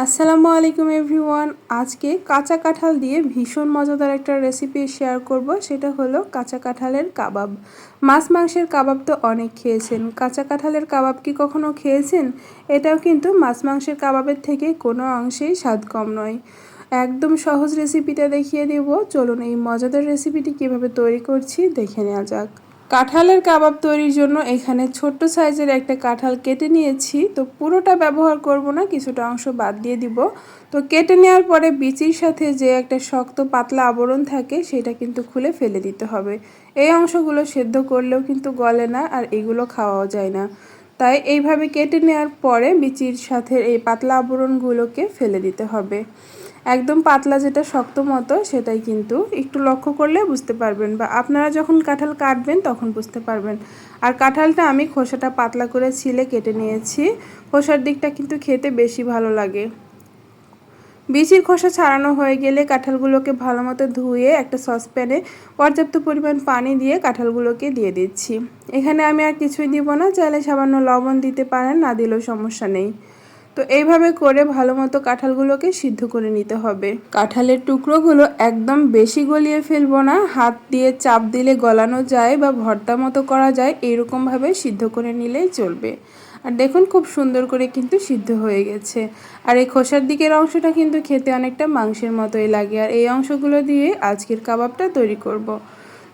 আসসালামু আলাইকুম এভরিওয়ান। আজকে কাঁচা কাঁঠাল দিয়ে ভীষণ মজাদার একটা রেসিপি শেয়ার করব। সেটা হলো কাঁচা কাঁঠালের কাবাব। মাছ মাংসের কাবাব তো অনেক খেয়েছেন। কাঁচা কাঁঠালের কাবাব কি কখনো খেয়েছেন? এটাও কিন্তু মাছ মাংসের কাবাবের থেকে কোনো অংশেই স্বাদ কম নয়। একদম সহজ রেসিপিটা দেখিয়ে দেব। চলুন এই মজাদার রেসিপিটি কীভাবে তৈরি করছি দেখে নেওয়া যাক। কাঁঠালের কাবাব তৈরির জন্য এখানে ছোট্ট সাইজের একটা কাঁঠাল কেটে নিয়েছি। তো পুরোটা ব্যবহার করব না, কিছুটা অংশ বাদ দিয়ে দিব। তো কেটে নেওয়ার পরে বিচির সাথে যে একটা শক্ত পাতলা আবরণ থাকে, সেটা কিন্তু খুলে ফেলে দিতে হবে। এই অংশগুলো সেদ্ধ করলেও কিন্তু গলে না আর এগুলো খাওয়াও যায় না। তাই এইভাবে কেটে নেওয়ার পরে বিচির সাথে এই পাতলা আবরণগুলোকে ফেলে দিতে হবে। একদম পাতলা যেটা শক্ত মতো, সেটাই কিন্তু একটু লক্ষ্য করলে বুঝতে পারবেন বা আপনারা যখন কাঁঠাল কাটবেন তখন বুঝতে পারবেন। আর কাঁঠালটা আমি খোসাটা পাতলা করে ছিলে কেটে নিয়েছি, খোসার দিকটা কিন্তু খেতে বেশি ভালো লাগে। বিচির খোসা ছাড়ানো হয়ে গেলে কাঁঠালগুলোকে ভালো মতো ধুয়ে একটা সসপ্যানে পর্যাপ্ত পরিমাণ পানি দিয়ে কাঁঠালগুলোকে দিয়ে দিচ্ছি। এখানে আমি আর কিছুই দিব না, চাইলে সামান্য লবণ দিতে পারেন, না দিলেও সমস্যা নেই। তো এইভাবে করে ভালো মতো কাঁঠালগুলোকে সিদ্ধ করে নিতে হবে। কাঁঠালের টুকরোগুলো একদম বেশি গলিয়ে ফেলব না, হাত দিয়ে চাপ দিলে গলানো যায় বা ভর্তা মতো করা যায় এরকমভাবে সিদ্ধ করে নিলেই চলবে। আর দেখুন খুব সুন্দর করে কিন্তু সিদ্ধ হয়ে গেছে। আর এই খোসার দিকের অংশটা কিন্তু খেতে অনেকটা মাংসের মতোই লাগে। আর এই অংশগুলো দিয়ে আজকের কাবাবটা তৈরি করব।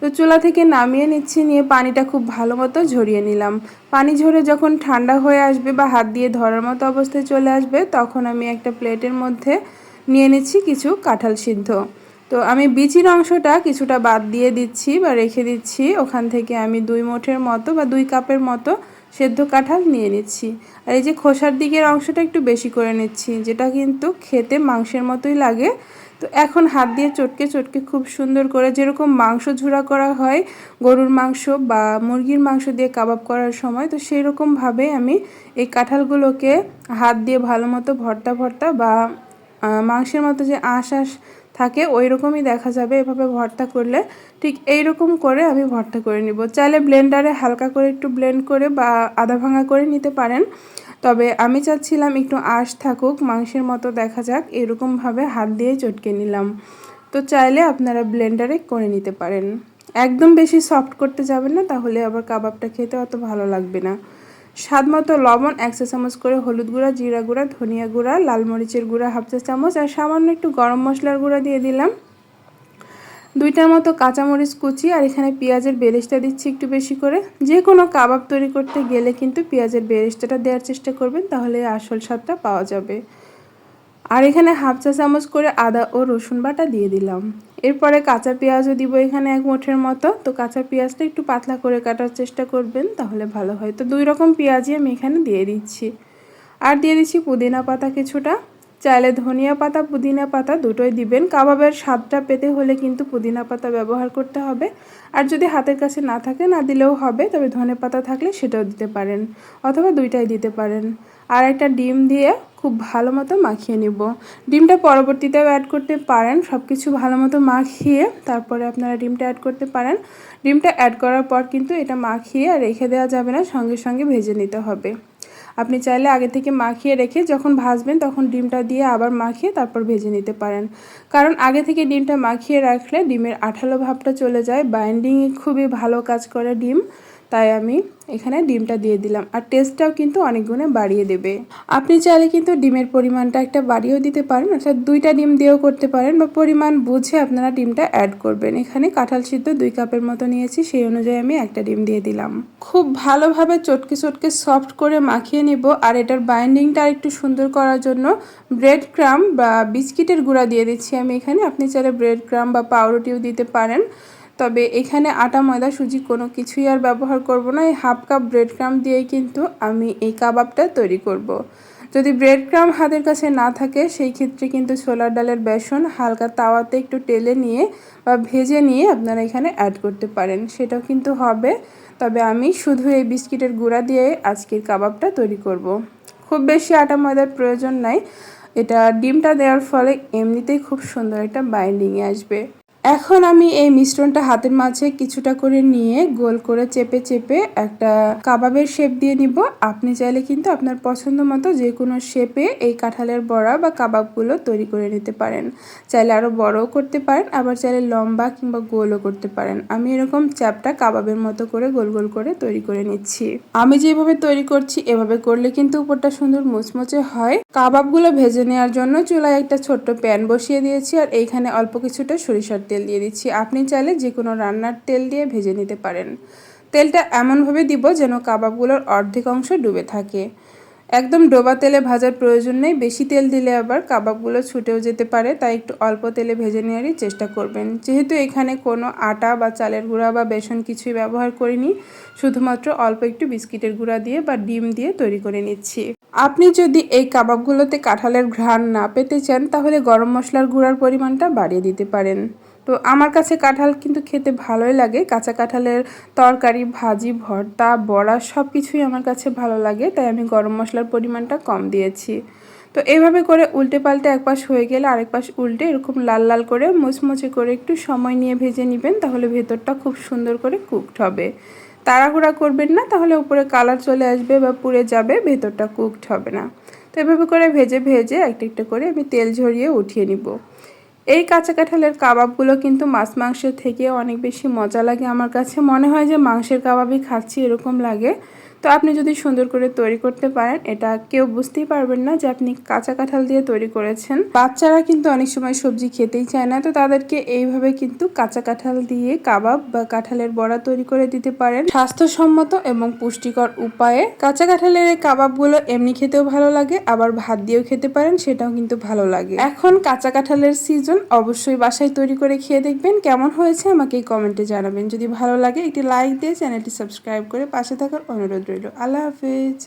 তো চুলা থেকে নামিয়ে নিচ্ছি, নিয়ে পানিটা খুব ভালো মতো ঝরিয়ে নিলাম। পানি ঝরে যখন ঠান্ডা হয়ে আসবে বা হাত দিয়ে ধরার মতো অবস্থায় চলে আসবে, তখন আমি একটা প্লেটের মধ্যে নিয়ে নিচ্ছি কিছু কাঁঠাল সিদ্ধ। তো আমি বিচির অংশটা কিছুটা বাদ দিয়ে দিচ্ছি বা রেখে দিচ্ছি। ওখান থেকে আমি দুই মুঠের মতো বা দুই কাপের মতো সেদ্ধ কাঁঠাল নিয়ে নিচ্ছি। আর এই যে খোসার দিকের অংশটা একটু বেশি করে নিচ্ছি, যেটা কিন্তু খেতে মাংসের মতোই লাগে। তো এখন হাত দিয়ে চটকে চটকে খুব সুন্দর করে যেরকম মাংস ঝুড়া করা হয়, গরুর মাংস বা মুরগির মাংস দিয়ে কাবাব করার সময়, তো সেই রকমভাবে আমি এই কাঁঠালগুলোকে হাত দিয়ে ভালো মতো ভর্তা ভর্তা বা মাংসের মতো যে আঁশ আঁশ থাকে ওই রকমই দেখা যাবে। এভাবে ভর্তা করলে ঠিক এই রকম করে আমি ভর্তা করে নিব। চাইলে ব্লেন্ডারে হালকা করে একটু ব্লেন্ড করে বা আধা ভাঙা করে নিতে পারেন। তবে আমি চাচ্ছিলাম একটু আঁশ থাকুক, মাংসের মতো দেখা যাক, এরকমভাবে হাত দিয়ে চটকে নিলাম। তো চাইলে আপনারা ব্লেন্ডারে করে নিতে পারেন। একদম বেশি সফট করতে যাবেন না, তাহলে আবার কাবাবটা খেতে অত ভালো লাগবে না। স্বাদ মতো লবণ, এক চা চামচ করে হলুদ গুঁড়া, জিরা গুঁড়া, ধনিয়া গুঁড়া, লাল মরিচের গুঁড়া, হাফ চা চামচ, আর সামান্য একটু গরম মশলার গুঁড়া দিয়ে দিলাম। দুইটার মতো কাঁচামরিচ কুচি, আর এখানে পেঁয়াজের বেরেস্তা দিচ্ছি একটু বেশি করে। যে কোনো কাবাব তৈরি করতে গেলে কিন্তু পেঁয়াজের বেরেস্তাটা দেওয়ার চেষ্টা করবেন, তাহলে আসল স্বাদটা পাওয়া যাবে। আর এখানে হাফ চা চামচ করে আদা ও রসুন বাটা দিয়ে দিলাম। এরপরে কাঁচা পেঁয়াজও দিব এখানে এক মুঠের মতো। তো কাঁচা পেঁয়াজটা একটু পাতলা করে কাটার চেষ্টা করবেন, তাহলে ভালো হয়। তো দুই রকম পেঁয়াজই আমি এখানে দিয়ে দিচ্ছি। আর দিয়ে দিচ্ছি পুদিনা পাতা কিছুটা। চাইলে ধনিয়া পাতা, পুদিনা পাতা দুটোই দিবেন। কাবাবের স্বাদটা পেতে হলে কিন্তু পুদিনা পাতা ব্যবহার করতে হবে। আর যদি হাতের কাছে না থাকে, না দিলেও হবে, তবে ধনে পাতা থাকলে সেটাও দিতে পারেন, অথবা দুইটাই দিতে পারেন। আর একটা ডিম দিয়ে খুব ভালো মতো মাখিয়ে নিব। ডিমটা পরবর্তীতেও অ্যাড করতে পারেন সব কিছু ভালো মতো মাখিয়ে তারপরে আপনারা ডিমটা অ্যাড করতে পারেন। ডিমটা অ্যাড করার পর কিন্তু এটা মাখিয়ে রেখে দেওয়া যাবে না, সঙ্গে সঙ্গে ভেজে নিতে হবে। আপনি চাইলে আগে থেকে মাখিয়ে রেখে যখন ভাজবেন তখন ডিমটা দিয়ে আবার মাখিয়ে তারপর ভেজে নিতে পারেন। কারণ আগে থেকে ডিমটা মাখিয়ে রাখলে ডিমের আঠালো ভাবটা চলে যায় বাইন্ডিংয়ে খুবই ভালো কাজ করে ডিম। তাই আমি এখানে ডিমটা দিয়ে দিলাম। আর টেস্টটাও কিন্তু অনেক গুণে বাড়িয়ে দেবে। আপনি চাইলে কিন্তু ডিমের পরিমাণটা একটা বাড়িয়েও দিতে পারেন, অর্থাৎ দুইটা ডিম দিয়েও করতে পারেন বা পরিমাণ বুঝে আপনারা ডিমটা অ্যাড করবেন। এখানে কাঁঠাল সিদ্ধ দুই কাপের মতো নিয়েছি, সেই অনুযায়ী আমি একটা ডিম দিয়ে দিলাম। খুব ভালোভাবে চটকে চটকে সফট করে মাখিয়ে নিব, আর এটার বাইন্ডিংটা একটু সুন্দর করার জন্য ব্রেড ক্রাম বা বিস্কিটের গুঁড়া দিয়ে দিচ্ছি আমি এখানে। আপনি চাইলে ব্রেড ক্রাম বা পাউরুটিও দিতে পারেন। তবে এখানে আটা, ময়দা, সুজি কোনো কিছুই আর ব্যবহার করব না। এই হাফ কাপ ব্রেড ক্রাম দিয়েই কিন্তু আমি এই কাবাবটা তৈরি করব। যদি ব্রেড ক্রাম হাতের কাছে না থাকে, সেই ক্ষেত্রে কিন্তু ছোলার ডালের বেসন হালকা তাওয়াতে একটু টেলে নিয়ে বা ভেজে নিয়ে আপনারা এখানে অ্যাড করতে পারেন। সেটাও কিন্তু হবে। তবে আমি শুধু এই বিস্কিটের গুঁড়া দিয়ে আজকের কাবাবটা তৈরি করব। খুব বেশি আটা, ময়দার প্রয়োজন নাই। এটা ডিমটা দেওয়ার ফলে এমনিতেই খুব সুন্দর একটা বাইন্ডিংয়ে আসবে। এখন আমি এই মিশ্রণটা হাতের মাঝে কিছুটা করে নিয়ে গোল করে চেপে চেপে একটা কাবাবের শেপ দিয়ে নিব। আপনি চাইলে কিন্তু আপনার পছন্দ মতো যে কোনো শেপে এই কাঁঠালের বড়া বা কাবাবগুলো তৈরি করে নিতে পারেন। চাইলে আরও বড়ও করতে পারেন, আবার চাইলে লম্বা কিংবা গোলও করতে পারেন। আমি এরকম চ্যাপটা কাবাবের মতো করে গোল গোল করে তৈরি করে নিচ্ছি। আমি যেভাবে তৈরি করছি, এভাবে করলে কিন্তু উপরটা সুন্দর মুচমুচে হয়। কাবাবগুলো ভেজে নেওয়ার জন্য চুলায় একটা ছোট্ট প্যান বসিয়ে দিয়েছি, আর এইখানে অল্প কিছুটা সরিষার তেল দিয়ে দিচ্ছি। আপনি চাইলে যে কোনো রান্নার তেল দিয়ে ভেজে নিতে পারেন। তেলটা এমনভাবে দিব যেন কাবাবগুলোর অর্ধেক অংশ ডুবে থাকে। একদম ডোবা তেলে ভাজার প্রয়োজন নেই। বেশি তেল দিলে আবার কাবাবগুলো ছুটেও যেতে পারে, তাই একটু অল্প তেলে ভেজে নেওয়ারই চেষ্টা করবেন। যেহেতু এখানে কোনো আটা বা চালের গুঁড়া বা বেসন কিছুই ব্যবহার করিনি, শুধুমাত্র অল্প একটু বিস্কিটের গুঁড়া দিয়ে বা ডিম দিয়ে তৈরি করে নিচ্ছি। আপনি যদি এই কাবাবগুলোতে কাঁঠালের ঘ্রাণ না পেতে চান, তাহলে গরম মশলার গুঁড়ার পরিমাণটা বাড়িয়ে দিতে পারেন। তো আমার কাছে কাঁঠাল কিন্তু খেতে ভালোই লাগে। কাঁচা কাঁঠালের তরকারি, ভাজি, ভর্তা, বড়া সব কিছুই আমার কাছে ভালো লাগে, তাই আমি গরম মশলার পরিমাণটা কম দিয়েছি। তো এইভাবে করে উল্টে পাল্টে এক পাশ হয়ে গেলে আরেক পাশ উল্টে এরকম লাল লাল করে মুচমুচে করে একটু সময় নিয়ে ভেজে নেবেন, তাহলে ভেতরটা খুব সুন্দর করে কুকড হবে। তাড়াহুড়া করবেন না, তাহলে উপরে কালার চলে আসবে বা পুড়ে যাবে, ভেতরটা কুকড হবে না। তো এভাবে করে ভেজে ভেজে একটা একটা করে আমি তেল ঝরিয়ে উঠিয়ে নিব। এই কাঁচা কাঁঠালের কাবাবগুলো কিন্তু মাছ মাংসের থেকে অনেক বেশি মজা লাগে আমার কাছে। মনে হয় যে মাংসের কাবাবই খাচ্ছি এরকম লাগে। তো আপনি যদি সুন্দর করে তৈরি করতে পারেন, এটা কেউ বুঝতেই পারবেন না যে আপনি কাঁচা কাঁঠাল দিয়ে তৈরি করেছেন। বাচ্চারা কিন্তু অনেক সময় সবজি খেতেই চায় না, তো তাদেরকে এইভাবে কিন্তু কাঁচা কাঁঠাল দিয়ে কাবাব বা কাঁঠালের বড়া তৈরি করে দিতে পারেন। স্বাস্থ্যসম্মত এবং পুষ্টিকর উপায়ে কাঁচা কাঁঠালের এই কাবাবগুলো এমনি খেতেও ভালো লাগে, আবার ভাত দিয়েও খেতে পারেন, সেটাও কিন্তু ভালো লাগে। এখন কাঁচা কাঁঠালের সিজন অবশ্যই বাসায় তৈরি করে খেয়ে দেখবেন কেমন হয়েছে, আমাকে কমেন্টে জানাবেন। যদি ভালো লাগে, একটি লাইক দিয়ে চ্যানেলটি সাবস্ক্রাইব করে পাশে থাকার অনুরোধ রইল আল্লাহ হাফিজ